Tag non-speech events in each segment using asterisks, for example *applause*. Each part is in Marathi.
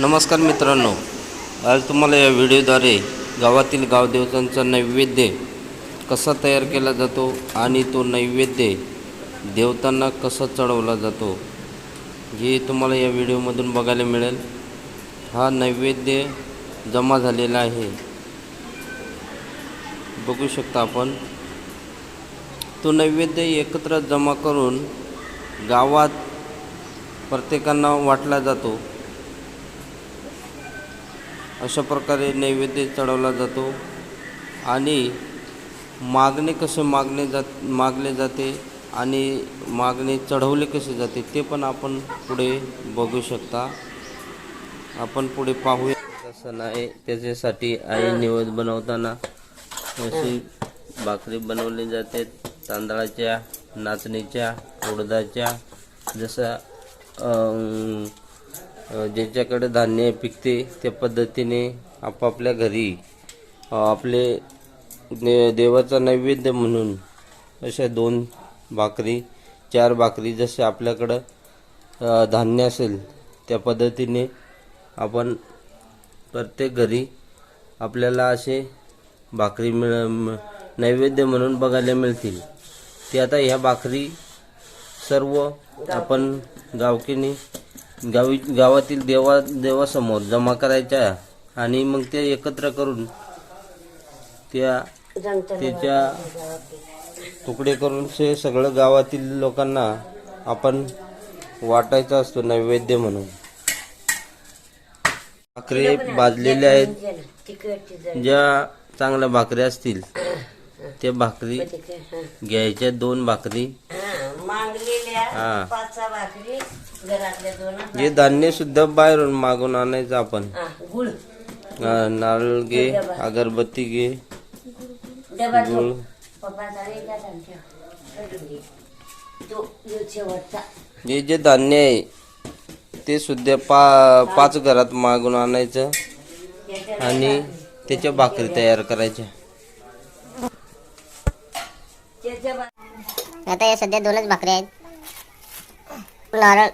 नमस्कार मित्रांनो आज तुम्हाला या व्हिडिओद्वारे गावातील गावदेवतांचा नैवेद्य कसा तयार केला जातो आणि तो नैवेद्य देवतांना कसा चढवला जातो हे तुम्हाला या व्हिडिओमधून बघायला मिळेल. हा नैवेद्य जमा झालेला आहे. बघू शकता आपण. तो नैवेद्य एकत्र जमा करून गावात प्रत्येकांना वाटला जातो. अशा प्रकारे नैवेद्य चढवला जातो. आणि मागणे कसे मागणे जात मागले जाते आणि मागणे चढवले कसे जाते ते पण आपण पुढे बघू शकता. आपण पुढे पाहूया. तसं नाही त्याच्यासाठी आई निवेद बनवताना अशी भाकरी बनवली जाते. तांदळाच्या नाचणीच्या उडदाच्या जसं ज्याच्याकडे धान्य पिकते त्या पद्धतीने आपापल्या घरी आपले दे देवाचा नैवेद्य म्हणून अशा दोन भाकरी चार भाकरी जसे आपल्याकडं धान्य असेल त्या पद्धतीने आपण प्रत्येक घरी आपल्याला असे भाकरी मिळ नैवेद्य म्हणून बघायला मिळतील. ते आता ह्या भाकरी सर्व आपण गावकीने गावी गावातील देवा देवासमोर जमा करायच्या आणि मग ते एकत्र करून त्या त्याच्या तुकडे करून ते सगळं गावातील लोकांना आपण वाटायचा असतो नैवेद्य म्हणून. भाकरी भाजलेल्या आहेत. ज्या चांगल्या भाकरी असतील त्या भाकरी घ्यायच्या. दोन भाकरी. हा. घरातल्या दोन हे धान्य सुद्धा बाहेरून मागून आणायचं आपण. गुळ. नारळ घे अगरबत्ती घे डबा गुळ. जो हे जे धान्य आहे ते सुद्धा पा पाच घरात मागून आणायचं आणि त्याच्या भाकरी तयार करायच्या. आता या सध्या दोनच भाकरी आहेत. नारळ.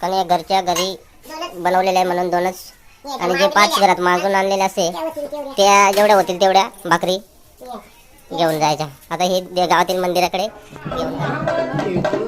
कारण या घरच्या घरी बनवलेले आहे म्हणून दोनच. आणि जे पाच घरात मागून आणलेले असे त्या जेवढ्या होतील तेवढ्या भाकरी घेऊन जायच्या. आता हे गावातील मंदिराकडे घेऊन जा.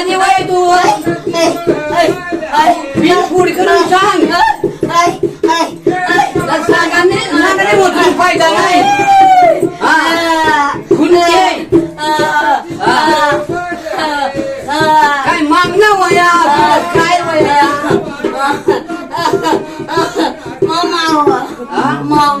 चांदी वय तू. बिल फूड करून सांग. सांगाने नागरे होतो फायदा नाही. खुनके काय मागणं वया? काय वया? मग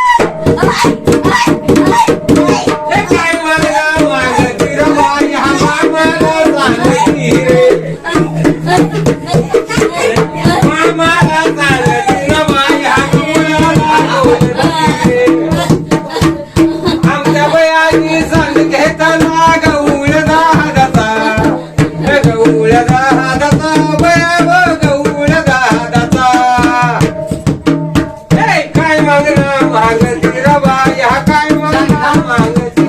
सांग घेताना गौळ दादाचा गौळ दादाचा बया गौळ दादाचा काय मागती हा काय मागणं मागती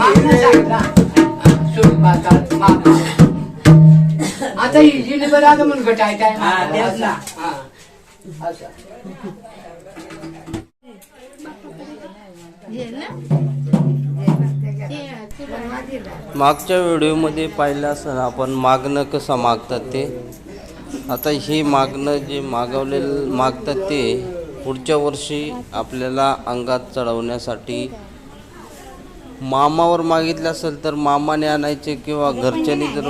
आता ही जिने बरं म्हणून घटायचं आहे हा, ना. हा. असं. मागच्या व्हिडिओमध्ये पाहिलं असं आपण मागणं कसं मागतात ते. आता हे मागणं जे मागवलेलं मागतात ते पुढच्या वर्षी आपल्याला अंगात चढवण्यासाठी. मामावर मागितलं असेल तर मामाने आणायचे किंवा घरच्यांनी जर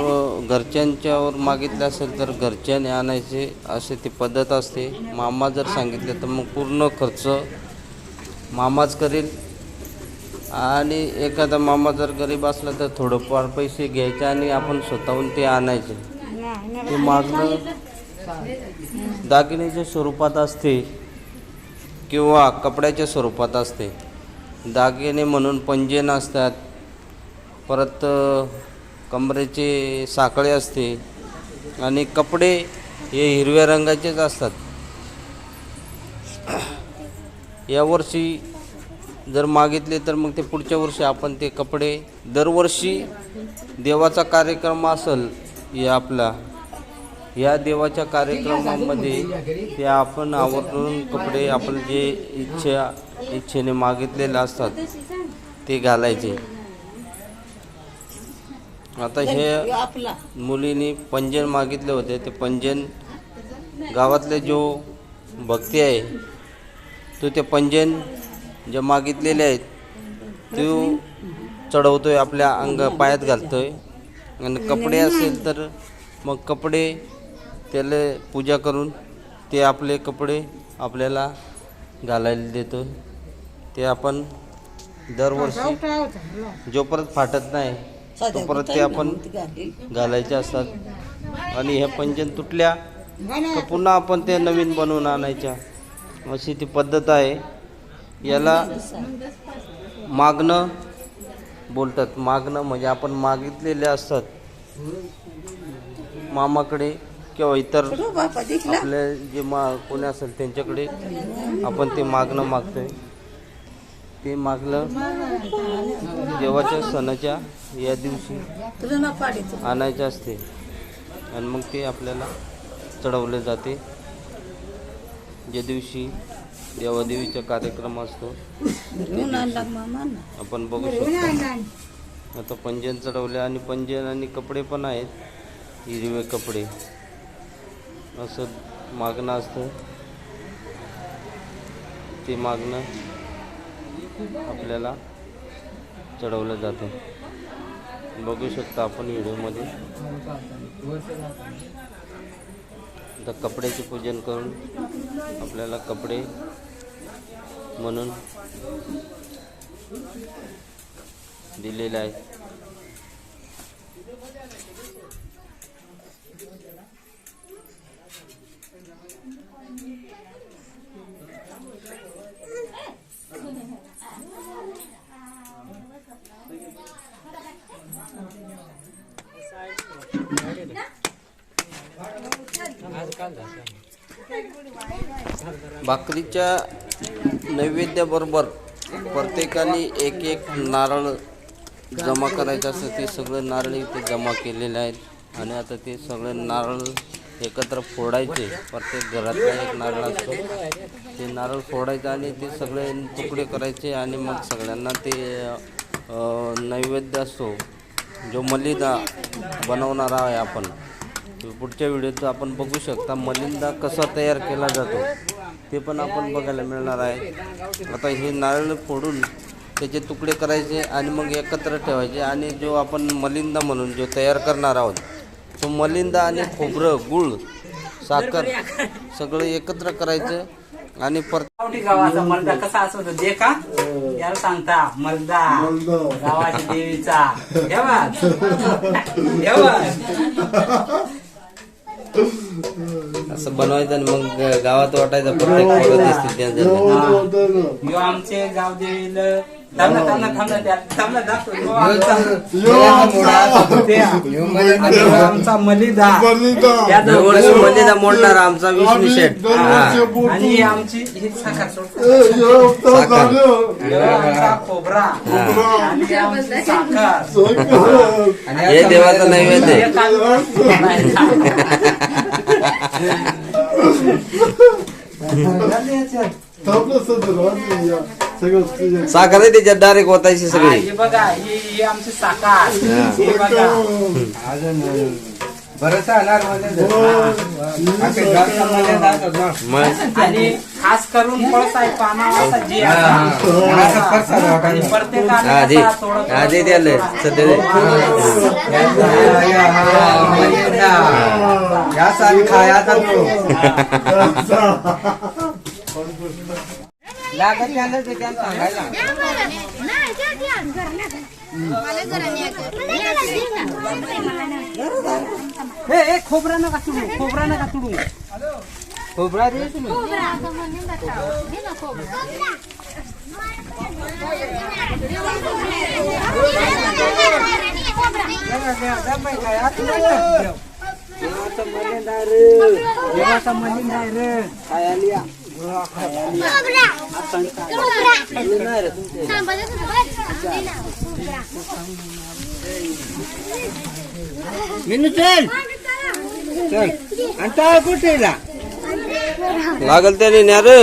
घरच्यांच्यावर मागितलं असेल तर घरच्यांनी आणायचे असे ती पद्धत असते. मामा जर सांगितलं तर मग पूर्ण खर्च मामाच करेल. आणि एखादा मामा जर गरीब असला तर थोडंफार पैसे घ्यायचे आणि आपण स्वतःहून ते आणायचे. ते मागणं दागिन्याच्या स्वरूपात असते किंवा कपड्याच्या स्वरूपात असते. दागिने म्हणून पंजेन असतात परत कमरेचे साखळे असते आणि कपडे हे हिरव्या रंगाचेच असतात. यावर्षी जर मागितले तर मग ते पुढच्या वर्षी आपण ते कपडे दरवर्षी देवाचा कार्यक्रम असेल या आपला या देवाच्या कार्यक्रमामध्ये ते आपण आवर्जून कपडे आपण जे इच्छा इच्छेने मागितलेले असतात ते घालायचे. आता हे मुलीने पंजन मागितले होते ते पंजन गावातले जो भक्ती आहे तो ते पंजन जे मागितलेले आहेत तो चढवतोय आपल्या अंग पायात घालतोय. आणि कपडे असेल तर मग कपडे त्याला पूजा करून ते आपले कपडे आपल्याला घालायला देतो ते आपण दरवर्षी जो परत फाटत नाही तो परत ते आपण घालायचे असतात. आणि ह्या पंजन तुटल्या तर पुन्हा आपण ते नवीन बनवून आणायच्या? अशी ती पद्धत आहे. याला मागणं बोलतात. मागणं म्हणजे आपण मागितलेले असतात. मामाकडे किंवा इतर आपले जे मा कोणी असेल त्यांच्याकडे आपण ते मागणं मागतोय. ते मागलं देवाच्या सणाच्या या दिवशी आणायचे असते. आणि मग ते आपल्याला चढवले जाते. ज्या दिवशी देवादेवीचा कार्यक्रम असतो. आपण बघू शकतो. आता पंजन चढवले आणि पंजन आणि कपडे पण आहेत. हिरवे कपडे. असं मागणं असतं. ते मागणं आपल्याला चढवलं जातं. बघू शकता आपण व्हिडिओमध्ये. आता कपड्याचे पूजन करून आपल्याला कपडे म्हणून दिलेले आहेत. भाकरीच्या नैवेद्याबरोबर प्रत्येकाने एक एक नारळ जमा करायचं असतं ते सगळे नारळ इथे जमा केलेले आहेत. आणि आता ते सगळे नारळ एकत्र फोडायचे. प्रत्येक घरातला एक नारळ असतो. ते नारळ फोडायचं आणि ते सगळे तुकडे करायचे आणि मग सगळ्यांना ते नैवेद्य असतो. जो मलिदा बनवणार आहे आपण. पुढच्या व्हिडिओत आपण बघू शकता मलिंदा कसा तयार केला जातो. ते पण आपण बघायला मिळणार आहे. आता हे नारळ फोडून त्याचे तुकडे करायचे आणि मग एकत्र ठेवायचे आणि जो आपण मलिंदा म्हणून जो तयार करणार आहोत तो मलिंदा आणि खोबरं गुळ साखर सगळं एकत्र करायचं आणि परत गावाचा मर्दा कसा असतो दे का? याला सांगता मर्दा गावाच्या देवीचा. *laughs* असं बनवायचं आणि मग गावात वाटायचं प्रत्येक पोरं दिसतील त्यांच्या यो आमचे गाव त्या- दाखव. यो आमचा त्या. आणि यो आमचा मलिदा. या दोघं- दरवर्षी मलिदा मोडणार आमचा विष्णू शेठ. हा. आणि ही आमची ही साखर सोड. साखर. यो आमचा खोबरा. आणि ही आमची साखर. हे देवाचा नैवेद्य. हे आहे. काढून- *laughs* *laughs* साखर आहे त्याच्यात डायरेक्ट ओतायची हा, सगळी. हे बघा हे आमचे साकार हे बघा. मध्ये जास्त मध्ये जात होतं. मग? आणि खास करून पळस आहे पानावाचा जे हा, हा. आणि हा दे असा थोडं हा दे थोडं द्याले थोडं सध्या दे या, या, हा, म्हणजे ना. या सारी खायाचा तो. लागत झालं ते त्यांना सांगायला हे हे खोबरा नका तुडू खोबरा नका तुडू నిన్ను చల్ చల్ అంతా కూర్చోయిలా నాగల్తే నేను యారు